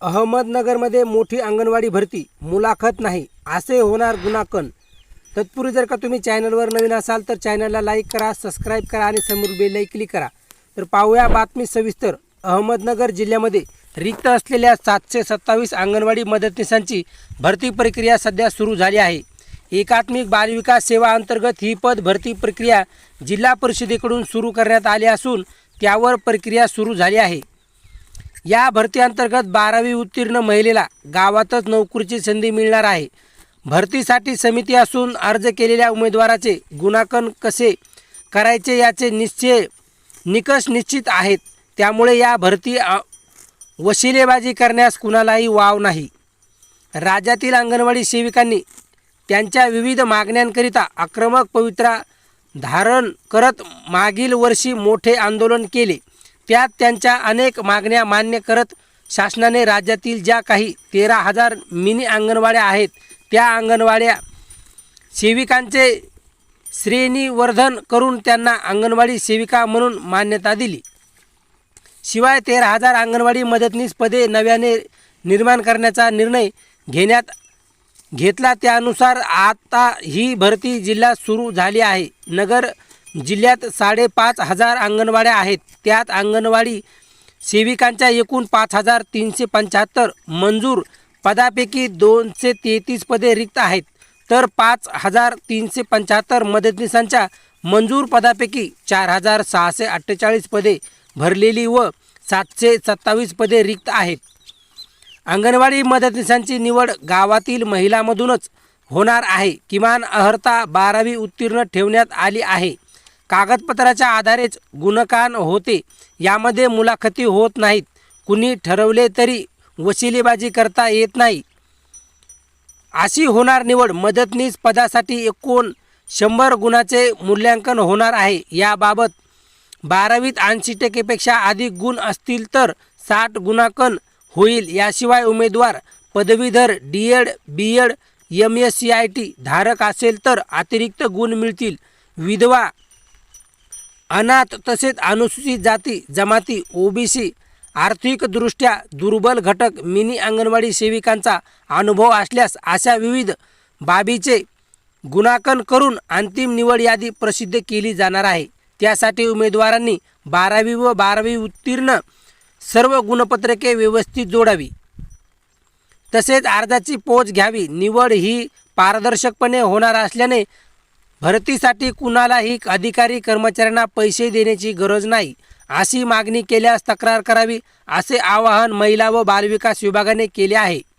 अहमदनगरमध्ये मोठी अंगणवाडी भरती. मुलाखत नाही. असे होणार गुणाकन. तत्पूर्वी जर का तुम्ही चॅनलवर नवीन असाल तर चॅनलला लाईक करा सबस्क्राईब करा आणि समोर बेलही क्लिक करा. तर पाहूया बातमी सविस्तर. अहमदनगर जिल्ह्यामध्ये रिक्त असलेल्या सातशे सत्तावीस अंगणवाडी मदतनीसांची भरती प्रक्रिया सध्या सुरू झाली आहे. एकात्मिक बालविकास सेवा अंतर्गत ही पद भरती प्रक्रिया जिल्हा परिषदेकडून सुरू करण्यात आली असून त्यावर प्रक्रिया सुरू झाली आहे. या भरतीअंतर्गत बारावी उत्तीर्ण महिलेला गावातच नोकरीची संधी मिळणार आहे. भरतीसाठी समिती असून अर्ज केलेल्या उमेदवाराचे गुणांकन कसे करायचे याचे निश्चय निकष निश्चित आहेत. त्यामुळे या भरती वशिलेबाजी करण्यास कुणालाही वाव नाही. राज्यातील अंगणवाडी सेविकांनी त्यांच्या विविध मागण्यांकरिता आक्रमक पवित्रा धारण करत मागील वर्षी मोठे आंदोलन केले. त्यात त्यांच्या अनेक मागण्या मान्य करत शासनाने राज्यातील ज्या काही तेरा हजार मिनी अंगणवाड्या आहेत त्या अंगणवाड्या सेविकांचे श्रेणीवर्धन करून त्यांना अंगणवाडी सेविका म्हणून मान्यता दिली. शिवाय तेरा हजार अंगणवाडी मदतनीस पदे नव्याने निर्माण करण्याचा निर्णय घेण्यात घेतला. त्यानुसार आता ही भरती जिल्ह्यात सुरू झाली आहे. नगर जिल्ह्यात साडेपाच हजार अंगणवाड्या आहेत. त्यात अंगणवाडी सेविकांच्या एकूण पाच हजार तीनशे पंच्याहत्तर मंजूर पदापैकी दोनशे तेहतीस पदे रिक्त आहेत. तर पाच हजार तीनशे पंच्याहत्तर मदतनीसांच्या मंजूर पदापैकी चार हजार सहाशे अठ्ठेचाळीस पदे भरलेली व सातशे सत्तावीस पदे रिक्त आहेत. अंगणवाडी मदतनीसांची निवड गावातील महिलांमधूनच होणार आहे. किमान अर्हता बारावी उत्तीर्ण ठेवण्यात आली आहे. कागदपत्राच्या आधारेच गुणकान होते. यामध्ये मुलाखती होत नाहीत. कुणी ठरवले तरी वशिलेबाजी करता येत नाही. अशी होणार निवड मदतनीस पदासाठी एकूण शंभर गुणाचे मूल्यांकन होणार आहे. याबाबत बारावीत ऐंशी टक्केपेक्षा अधिक गुण असतील तर साठ गुणांकन होईल. याशिवाय उमेदवार पदवीधर D Ed B Ed M S C I T धारक असेल तर अतिरिक्त गुण मिळतील. विधवा अनाथ तसेच अनुसूचित जाती जमाती ओबीसी आर्थिकदृष्ट्या दुर्बल घटक मिनी अंगणवाडी सेविकांचा अनुभव असल्यास अशा विविध बाबीचे गुणांकन करून अंतिम निवड यादी प्रसिद्ध केली जाणार आहे. त्यासाठी उमेदवारांनी बारावी व बारावी उत्तीर्ण सर्व गुणपत्रके व्यवस्थित जोडावी. तसेच अर्जाची पोच घ्यावी. निवड ही पारदर्शकपणे होणार असल्याने भरतीसाठी कुणालाही अधिकारी कर्मचाऱ्यांना पैसे देण्याची गरज नाही अशी मागणी केल्यास तक्रार करावी असे आवाहन महिला व बालविकास विभागाने केले आहे.